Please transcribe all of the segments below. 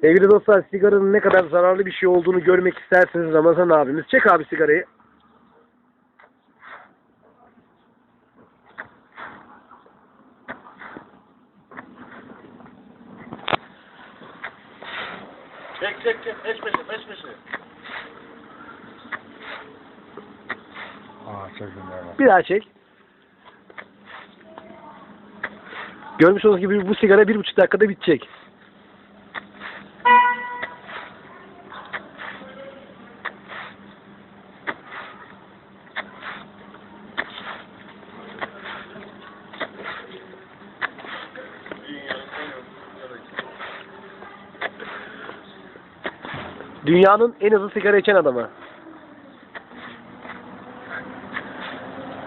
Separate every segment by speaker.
Speaker 1: Sevgili dostlar sigaranın ne kadar zararlı bir şey olduğunu görmek isterseniz Ramazan abimiz. Çek abi sigarayı.
Speaker 2: Çek çek çek. Peş peşe peş peşe.
Speaker 3: Aa çektim ya.
Speaker 1: Bir daha çek. Görmüş olduğunuz gibi bu sigara bir buçuk dakikada bitecek. Dünyanın en hızlı sigara içen adamı.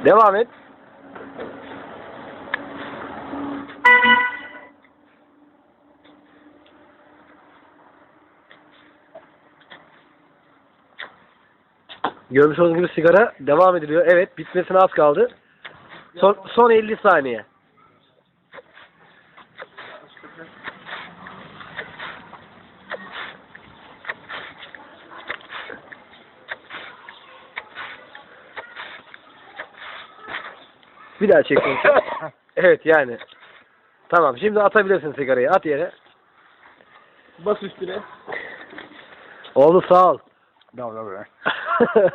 Speaker 1: Devam et. Görmüş olduğunuz gibi sigara devam ediliyor. Evet bitmesine az kaldı. Son, son 50 saniye. Bir daha çek. evet yani. Tamam şimdi atabilirsin sigarayı. At yere.
Speaker 2: Bas üstüne.
Speaker 1: Oldu sağ ol.
Speaker 3: Tamam tamam.